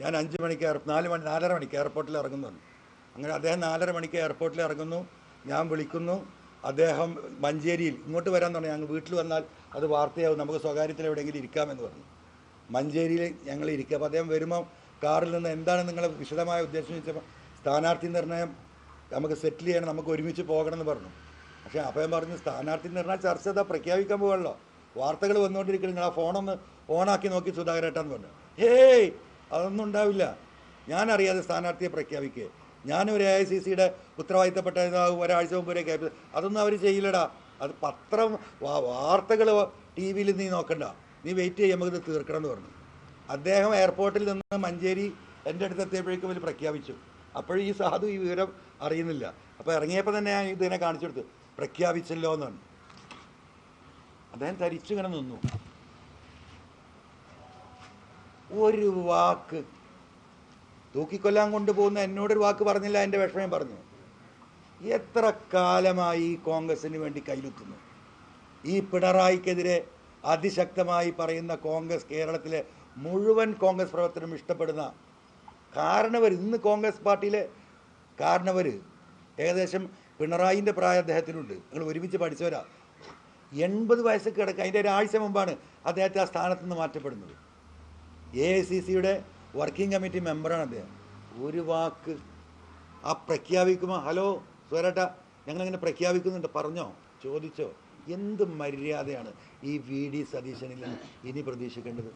ഞാൻ അഞ്ച് മണിക്ക് നാല് മണി നാലര മണിക്ക് എയർപോർട്ടിൽ ഇറങ്ങുന്നുണ്ട്. അങ്ങനെ അദ്ദേഹം നാലര മണിക്ക് എയർപോർട്ടിൽ ഇറങ്ങുന്നു. ഞാൻ വിളിക്കുന്നു. അദ്ദേഹം മഞ്ചേരിയിൽ ഇങ്ങോട്ട് വരാൻ തുടങ്ങി ഞങ്ങൾ വീട്ടിൽ വന്നാൽ അത് വാർത്തയാവും. നമുക്ക് സ്വകാര്യത്തിൽ എവിടെയെങ്കിലും ഇരിക്കാമെന്ന് പറഞ്ഞു. മഞ്ചേരിയിൽ ഞങ്ങൾ ഇരിക്കുക അപ്പോൾ അദ്ദേഹം വരുമ്പോൾ കാറിൽ നിന്ന് എന്താണ് നിങ്ങളെ വിശദമായ ഉദ്ദേശം ചോദിച്ചപ്പോൾ സ്ഥാനാർത്ഥി നിർണയം നമുക്ക് സെറ്റിൽ ചെയ്യണം നമുക്ക് ഒരുമിച്ച് പോകണം എന്ന് പറഞ്ഞു. പക്ഷേ അപ്പോൾ പറഞ്ഞു സ്ഥാനാർത്ഥി നിർണയ ചർച്ച ഇതാ പ്രഖ്യാപിക്കാൻ പോകണല്ലോ വാർത്തകൾ വന്നുകൊണ്ടിരിക്കുന്നത് നിങ്ങൾ ആ ഫോണൊന്ന് ഓണാക്കി നോക്കി സുധാകരേട്ടാന്ന് പറഞ്ഞു. ഹേയ്! അതൊന്നും ഉണ്ടാവില്ല. ഞാനറിയാതെ സ്ഥാനാർത്ഥിയെ പ്രഖ്യാപിക്കുക ഞാനൊരു എ ഐ സി സിയുടെ ഉത്തരവാദിത്തപ്പെട്ട ഒരാഴ്ച മുമ്പ് വരെ അതൊന്നും അവർ ചെയ്യില്ലടാ. അത് പത്രം വാർത്തകൾ ടി വിയിൽ നീ നോക്കണ്ട. നീ വെയിറ്റ് ചെയ്യാൻ നമുക്കിത് തീർക്കണം എന്ന് പറഞ്ഞു. അദ്ദേഹം എയർപോർട്ടിൽ നിന്ന് മഞ്ചേരി എന്റെ അടുത്ത് എത്തിയപ്പോഴേക്കും അവർ പ്രഖ്യാപിച്ചു. അപ്പോഴും ഈ സാധു ഈ വിവരം അറിയുന്നില്ല. അപ്പോൾ ഇറങ്ങിയപ്പോൾ തന്നെ ഞാൻ ഇതിനെ കാണിച്ചു കൊടുത്തു. പ്രഖ്യാപിച്ചല്ലോ എന്നാണ് അദ്ദേഹം തരിച്ചിങ്ങനെ നിന്നു. ഒരു വാക്ക്. തൂക്കിക്കൊല്ലാൻ കൊണ്ടുപോകുന്ന എന്നോടൊരു വാക്ക് പറഞ്ഞില്ല എന്റെ വിഷമം പറഞ്ഞു. എത്ര കാലമായി കോൺഗ്രസിന് വേണ്ടി കയ്യിലുത്തുന്നു? ഈ പിണറായിക്കെതിരെ അതിശക്തമായി പറയുന്ന കോൺഗ്രസ് കേരളത്തിലെ മുഴുവൻ കോൺഗ്രസ് പ്രവർത്തനം ഇഷ്ടപ്പെടുന്ന കാരണവർ ഇന്ന് കോൺഗ്രസ് പാർട്ടിയിലെ കാരണവർ ഏകദേശം പിണറായിന്റെ പ്രായം അദ്ദേഹത്തിനുണ്ട്. നിങ്ങൾ ഒരുമിച്ച് പഠിച്ചവരാ. എൺപത് വയസ്സ് കിടക്കുക അതിന്റെ ഒരാഴ്ച മുമ്പാണ് അദ്ദേഹത്തെ ആ സ്ഥാനത്ത് നിന്ന് മാറ്റപ്പെടുന്നത്. എ ഐ സി സിയുടെ വർക്കിംഗ് കമ്മിറ്റി മെമ്പറാണ് അദ്ദേഹം. ഒരു വാക്ക് ആ പ്രഖ്യാപിക്കുമ്പോൾ ഹലോ സുരേട്ട ഞങ്ങളിങ്ങനെ പ്രഖ്യാപിക്കുന്നുണ്ട് പറഞ്ഞോ ചോദിച്ചോ. എന്ത് മര്യാദയാണ് ഈ വി ഡി സതീശനിൽ ഇനി പ്രതീക്ഷിക്കേണ്ടത്?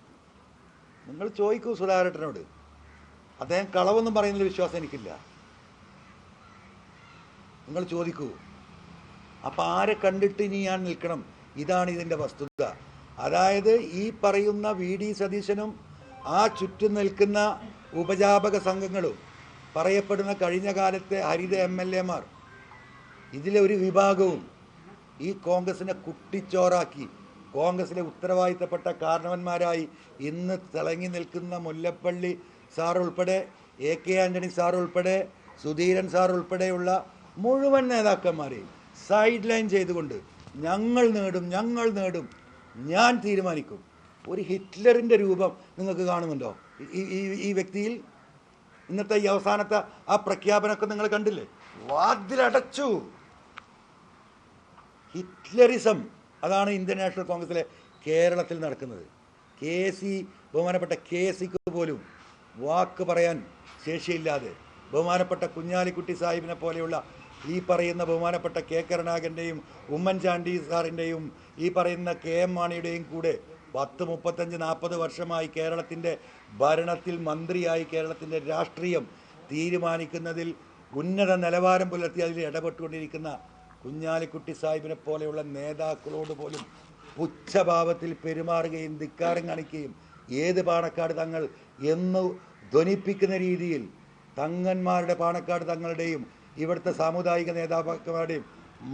നിങ്ങൾ ചോദിക്കൂ സുധാകരട്ടനോട്. അദ്ദേഹം കളവൊന്നും പറയുന്നതിൽ വിശ്വാസം എനിക്കില്ല. നിങ്ങൾ ചോദിക്കൂ. അപ്പം ആരെ കണ്ടിട്ട് ഇനി ഞാൻ നിൽക്കണം? ഇതാണ് ഇതിന്റെ വസ്തുത. അതായത് ഈ പറയുന്ന വി ഡി സതീശനും ആ ചുറ്റും നിൽക്കുന്ന ഉപജാപക സംഘങ്ങളും പറയപ്പെടുന്ന കഴിഞ്ഞ കാലത്തെ ഹരിത എം എൽ എമാർ ഇതിലെ ഒരു വിഭാഗവും ഈ കോൺഗ്രസിനെ കുട്ടിച്ചോറാക്കി കോൺഗ്രസിലെ ഉത്തരവാദിത്തപ്പെട്ട കാരണവന്മാരായി ഇന്ന് തിളങ്ങി നിൽക്കുന്ന മുല്ലപ്പള്ളി സാർ ഉൾപ്പെടെ എ കെ ആന്റണി സാർ ഉൾപ്പെടെ സുധീരൻ സാർ ഉൾപ്പെടെയുള്ള മുഴുവൻ നേതാക്കന്മാരെയും സൈഡ് ലൈൻ ചെയ്തുകൊണ്ട് ഞങ്ങൾ നേടും ഞങ്ങൾ നേടും ഞാൻ തീരുമാനിക്കും. ഒരു ഹിറ്റ്ലറിന്റെ രൂപം നിങ്ങൾക്ക് കാണുന്നുണ്ടോ? ഈ ഈ- വ്യക്തിയിൽ ഇന്നത്തെ ഈ അവസാനത്തെ ആ പ്രഖ്യാപനമൊക്കെ നിങ്ങൾ കണ്ടില്ലേ? വാതിലടച്ചു. ഹിറ്റ്ലറിസം അതാണ് ഇന്ത്യൻ നാഷണൽ കോൺഗ്രസിലെ കേരളത്തിൽ നടക്കുന്നത്. കെ സി ബഹുമാനപ്പെട്ട കെ സിക്ക് പോലും വാക്ക് പറയാൻ ശേഷിയില്ലാതെ ബഹുമാനപ്പെട്ട കുഞ്ഞാലിക്കുട്ടി സാഹിബിനെ പോലെയുള്ള ഈ പറയുന്ന ബഹുമാനപ്പെട്ട കെ കരുണാകരന്റെയും ഉമ്മൻചാണ്ടി സാറിന്റെയും ഈ പറയുന്ന കെ എം മാണിയുടെയും കൂടെ പത്ത് മുപ്പത്തഞ്ച് നാൽപ്പത് വർഷമായി കേരളത്തിന്റെ ഭരണത്തിൽ മന്ത്രിയായി കേരളത്തിന്റെ രാഷ്ട്രീയം തീരുമാനിക്കുന്നതിൽ ഉന്നത നിലവാരം പുലർത്തി അതിൽ ഇടപെട്ടുകൊണ്ടിരിക്കുന്ന കുഞ്ഞാലിക്കുട്ടി സാഹിബിനെ പോലെയുള്ള നേതാക്കളോട് പോലും പുച്ഛഭാവത്തിൽ പെരുമാറുകയും ധിക്കാരം കാണിക്കുകയും ഏത് പാണക്കാട് തങ്ങൾ എന്ന് ധ്വനിപ്പിക്കുന്ന രീതിയിൽ തങ്ങന്മാരുടെ പാണക്കാട് തങ്ങളുടെയും ഇവിടുത്തെ സാമുദായിക നേതാക്കന്മാരുടെയും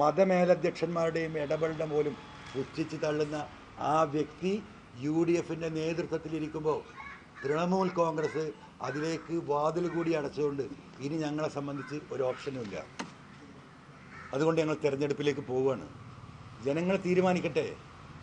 മതമേലധ്യക്ഷന്മാരുടെയും ഇടപെടൽ പോലും പുച്ഛിച്ച് തള്ളുന്ന ആ വ്യക്തി യു ഡി എഫിന്റെ നേതൃത്വത്തിലിരിക്കുമ്പോൾ തൃണമൂൽ കോൺഗ്രസ് അതിലേക്ക് വാതിൽ കൂടി അടച്ചുകൊണ്ട് ഇനി ഞങ്ങളെ സംബന്ധിച്ച് ഒരു ഓപ്ഷനും ഇല്ല. അതുകൊണ്ട് ഞങ്ങൾ തിരഞ്ഞെടുപ്പിലേക്ക് പോവുകയാണ്. ജനങ്ങൾ തീരുമാനിക്കട്ടെ.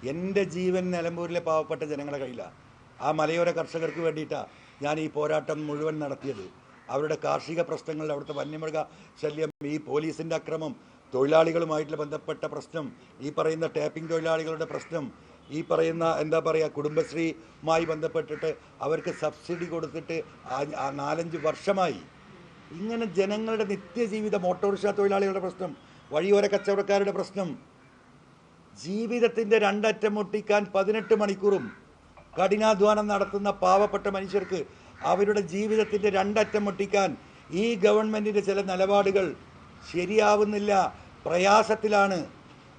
എന്റെ ജീവൻ നിലമ്പൂരിലെ പാവപ്പെട്ട ജനങ്ങളുടെ കയ്യിലാണ് ആ മലയോര കർഷകർക്ക് വേണ്ടിയിട്ടാണ് ഞാൻ ഈ പോരാട്ടം മുഴുവൻ നടത്തിയത്. അവരുടെ കാർഷിക പ്രശ്നങ്ങൾ അവിടുത്തെ വന്യമൃഗ ശല്യം ഈ പോലീസിന്റെ അക്രമം തൊഴിലാളികളുമായിട്ടുള്ള ബന്ധപ്പെട്ട പ്രശ്നം ഈ പറയുന്ന ടാപ്പിംഗ് തൊഴിലാളികളുടെ പ്രശ്നം ഈ പറയുന്ന എന്താ പറയുക കുടുംബശ്രീയുമായി ബന്ധപ്പെട്ടിട്ട് അവർക്ക് സബ്സിഡി കൊടുത്തിട്ട് നാലഞ്ച് വർഷമായി. ഇങ്ങനെ ജനങ്ങളുടെ നിത്യജീവിതം ഓട്ടോറിക്ഷ തൊഴിലാളികളുടെ പ്രശ്നം വഴിയോര കച്ചവടക്കാരുടെ പ്രശ്നം ജീവിതത്തിന്റെ രണ്ടറ്റം മുട്ടിക്കാൻ പതിനെട്ട് മണിക്കൂറും കഠിനാധ്വാനം നടത്തുന്ന പാവപ്പെട്ട മനുഷ്യർക്ക് അവരുടെ ജീവിതത്തിന്റെ രണ്ടറ്റം മുട്ടിക്കാൻ ഈ ഗവൺമെന്റിന്റെ ചില നിലപാടുകൾ ശരിയാവുന്നില്ല പ്രയാസത്തിലാണ്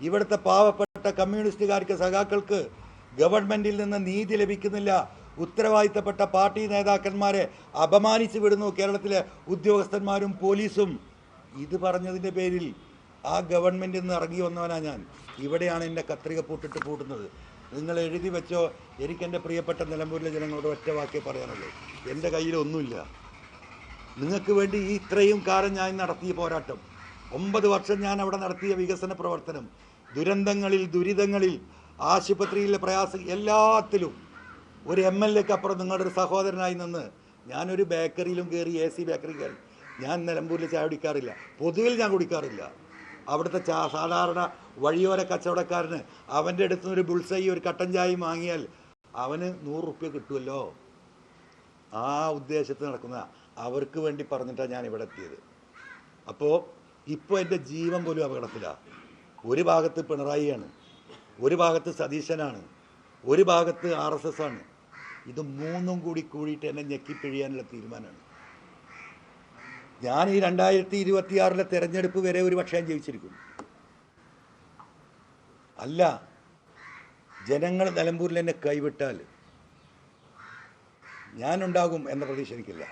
ഇവിടുത്തെ പാവപ്പെട്ട കമ്മ്യൂണിസ്റ്റുകാർക്ക് സഖാക്കൾക്ക് ഗവൺമെന്റിൽ നിന്ന് നീതി ലഭിക്കുന്നില്ല. ഉത്തരവാദിത്തപ്പെട്ട പാർട്ടി നേതാക്കന്മാരെ അപമാനിച്ചു വിടുന്നു കേരളത്തിലെ ഉദ്യോഗസ്ഥന്മാരും പോലീസും. ഇത് പറഞ്ഞതിന്റെ പേരിൽ ആ ഗവൺമെന്റിൽ നിന്ന് ഇറങ്ങി വന്നവനാണ് ഞാൻ. ഇവിടെയാണ് എന്റെ കത്രിക പൂട്ടിട്ട് പൂട്ടുന്നത്. നിങ്ങൾ എഴുതി വെച്ചോ. എനിക്ക് എന്റെ പ്രിയപ്പെട്ട നിലമ്പൂരിലെ ജനങ്ങളോട് ഒറ്റ വാക്കേ പറയാനുള്ളൂ. എന്റെ കയ്യിലൊന്നുമില്ല നിങ്ങൾക്ക് വേണ്ടി ഈ ഇത്രയും കാലം ഞാൻ നടത്തിയ പോരാട്ടം. ഒമ്പത് വർഷം ഞാൻ അവിടെ നടത്തിയ വികസന പ്രവർത്തനം. ദുരന്തങ്ങളിൽ ദുരിതങ്ങളിൽ ആശുപത്രിയിലെ പ്രയാസം എല്ലാത്തിലും ഒരു എം എൽ എക്ക് അപ്പുറം നിങ്ങളുടെ ഒരു സഹോദരനായി നിന്ന് ഞാനൊരു ബേക്കറിയിലും കയറി എ സി ബേക്കറി കയറി. ഞാൻ നിലമ്പൂരിൽ ചായ കുടിക്കാറില്ല. പൊതുവിൽ ഞാൻ കുടിക്കാറില്ല. അവിടുത്തെ ചാ സാധാരണ വഴിയോര കച്ചവടക്കാരന് അവന്റെ അടുത്ത് ഒരു ബുൾസൈ ഒരു കട്ടൻ ചായയും വാങ്ങിയാൽ അവന് നൂറ് റുപ്യ കിട്ടുമല്ലോ ആ ഉദ്ദേശത്തിൽ നടക്കുന്ന അവർക്ക് വേണ്ടി പറഞ്ഞിട്ടാണ് ഞാൻ ഇവിടെ എത്തിയത്. അപ്പോൾ ഇപ്പോൾ എന്റെ ജീവൻ പോലും അപകടത്തിലാണ് ഒരു ഭാഗത്ത് പിണറായിയാണ് ഒരു ഭാഗത്ത് സതീശനാണ് ഒരു ഭാഗത്ത് ആർ എസ് എസ് ആണ്. ഇത് മൂന്നും കൂടി കൂടിയിട്ട് എന്നെ ഞെക്കിപ്പിഴിയാനുള്ള തീരുമാനമാണ്. ഞാൻ ഈ രണ്ടായിരത്തി ഇരുപത്തിയാറിലെ തെരഞ്ഞെടുപ്പ് വരെ ഒരു പക്ഷേ ഞാൻ ജയിച്ചിരിക്കും. അല്ല ജനങ്ങൾ നിലമ്പൂരിൽ എന്നെ കൈവിട്ടാൽ ഞാനുണ്ടാകും എന്ന പ്രതീക്ഷ എനിക്കില്ല.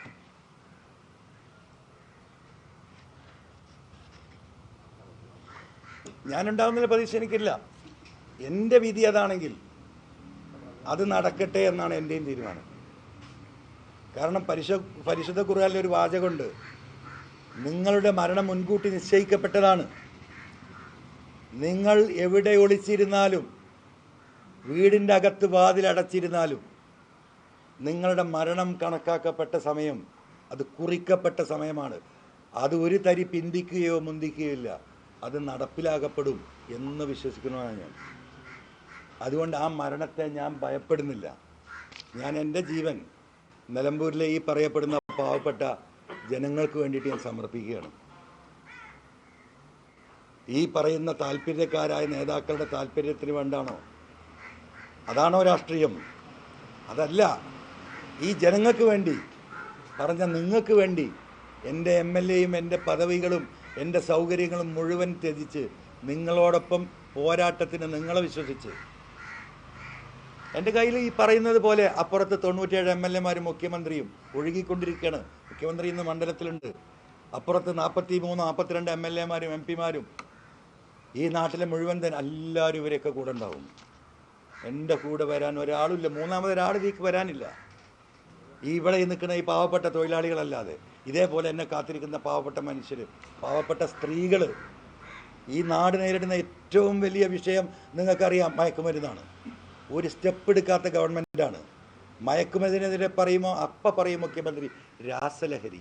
ഞാനുണ്ടാകുന്ന പ്രതീക്ഷ എനിക്കില്ല. എന്റെ വിധി അതാണെങ്കിൽ അത് നടക്കട്ടെ എന്നാണ് എന്റെയും തീരുമാനം. കാരണം പരിശ പരിശുദ്ധ ഖുർആനിൽ ഒരു വാചകമുണ്ട്. നിങ്ങളുടെ മരണം മുൻകൂട്ടി നിശ്ചയിക്കപ്പെട്ടതാണ്. നിങ്ങൾ എവിടെ ഒളിച്ചിരുന്നാലും വീടിന്റെ അകത്ത് വാതിലടച്ചിരുന്നാലും നിങ്ങളുടെ മരണം കണക്കാക്കപ്പെട്ട സമയം അത് കുറിക്കപ്പെട്ട സമയമാണ്. അത് ഒരു തരി പിന്തിക്കുകയോ മുന്തിക്കുകയോ ഇല്ല. അത് നടപ്പിലാക്കപ്പെടും എന്ന് വിശ്വസിക്കുന്നതാണ് ഞാൻ. അതുകൊണ്ട് ആ മരണത്തെ ഞാൻ ഭയപ്പെടുന്നില്ല. ഞാൻ എന്റെ ജീവൻ നിലമ്പൂരിലെ ഈ പറയപ്പെടുന്ന പാവപ്പെട്ട ജനങ്ങൾക്ക് വേണ്ടിയിട്ട് ഞാൻ സമർപ്പിക്കുകയാണ്. ഈ പറയുന്ന താല്പര്യക്കാരായ നേതാക്കളുടെ താല്പര്യത്തിന് വേണ്ടാണോ? അതാണോ രാഷ്ട്രീയം? അതല്ല. ഈ ജനങ്ങൾക്ക് വേണ്ടി പറഞ്ഞ നിങ്ങൾക്ക് വേണ്ടി എന്റെ എം എൽ എയും എന്റെ പദവികളും എന്റെ സൗകര്യങ്ങളും മുഴുവൻ ത്യജിച്ച് നിങ്ങളോടൊപ്പം പോരാട്ടത്തിന് നിങ്ങളെ വിശ്വസിച്ച്. എന്റെ കയ്യിൽ ഈ പറയുന്നത് പോലെ അപ്പുറത്ത് തൊണ്ണൂറ്റേഴ് എം എൽ എമാരും മുഖ്യമന്ത്രിയും ഒഴുകിക്കൊണ്ടിരിക്കുകയാണ് മുഖ്യമന്ത്രി ഇന്ന് മണ്ഡലത്തിലുണ്ട്. അപ്പുറത്ത് നാൽപ്പത്തി മൂന്ന് നാൽപ്പത്തിരണ്ട് എം എൽ എമാരും എം പിമാരും ഈ നാട്ടിലെ മുഴുവൻ തന്നെ എല്ലാവരും ഇവരെയൊക്കെ കൂടെ ഉണ്ടാവും. എന്റെ കൂടെ വരാൻ ഒരാളില്ല മൂന്നാമത് ഒരാൾ ഇതിലേക്ക് വരാനില്ല. ഈ ഇവിടെ നിൽക്കുന്ന ഈ പാവപ്പെട്ട തൊഴിലാളികളല്ലാതെ. ഇതേപോലെ എന്നെ കാത്തിരിക്കുന്ന പാവപ്പെട്ട മനുഷ്യർ പാവപ്പെട്ട സ്ത്രീകൾ ഈ നാട് നേരിടുന്ന ഏറ്റവും വലിയ വിഷയം നിങ്ങൾക്കറിയാം മയക്കുമരുന്നാണ്. ഒരു സ്റ്റെപ്പ് എടുക്കാത്ത ഗവൺമെന്റാണ് മയക്കുമരുന്നിനെതിരെ പറയുമോ അപ്പം പറയും മുഖ്യമന്ത്രി? രാസലഹരി.